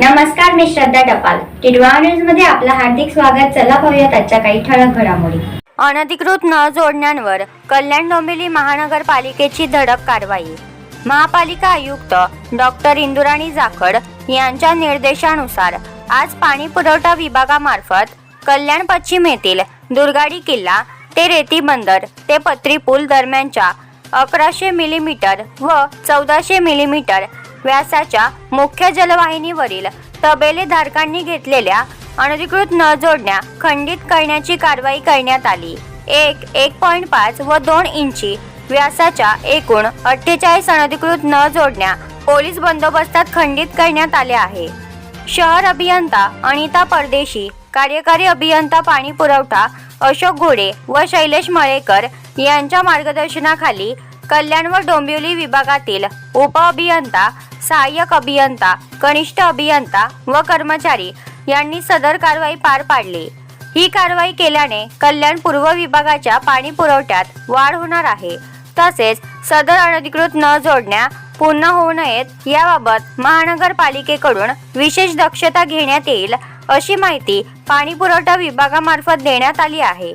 नमस्कार मी श्रद्धा टपाल. टिडवा न्यूजमध्ये आपलं हार्दिक स्वागत. चला पाहूयात आजच्या काही ठळक घडामोडी. अनधिकृत न जोडण्यांवर कल्याण डोंबिवली महानगरपालिकेची धडक कारवाई. महापालिका आयुक्त डॉक्टर इंदुराणी जाखड यांच्या निर्देशानुसार आज पाणी पुरवठा विभागामार्फत कल्याण पश्चिम येथील दुर्गाडी किल्ला ते रेती बंदर ते पत्री पूल दरम्यानच्या अकराशे मिलीमीटर व चौदाशे मिलीमीटर व्यासाच्या मुख्य जलवाहिनीवरील तबेले धारकांनी घेतलेल्या अनधिकृत न जोडण्या खंडित करण्याची कारवाई करण्यात आली. एक एक पॉईंट पाच व दोन इंची व्यासाच्या एकूण अठ्ठेचाळीस अनधिकृत न जोडण्या पोलीस बंदोबस्तात खंडित करण्यात आले आहे. शहर अभियंता अनिता परदेशी कार्यकारी अभियंता पाणी पुरवठा अशोक घोडे व शैलेश मळेकर यांच्या मार्गदर्शनाखाली कल्याण व डोंबिवली विभागातील उप अभियंता सहाय्यक अभियंता कनिष्ठ अभियंता व कर्मचारी यांनी सदर कारवाई पार पाडली. ही कारवाई केल्याने कल्याण पूर्व विभागाच्या पाणी पुरवठ्यात वाढ होणार आहे. तसेच सदर अनधिकृत न जोडण्या पूर्ण होऊ नयेत याबाबत महानगरपालिकेकडून विशेष दक्षता घेण्यात येईल अशी माहिती पाणी पुरवठा विभागामार्फत देण्यात आली आहे.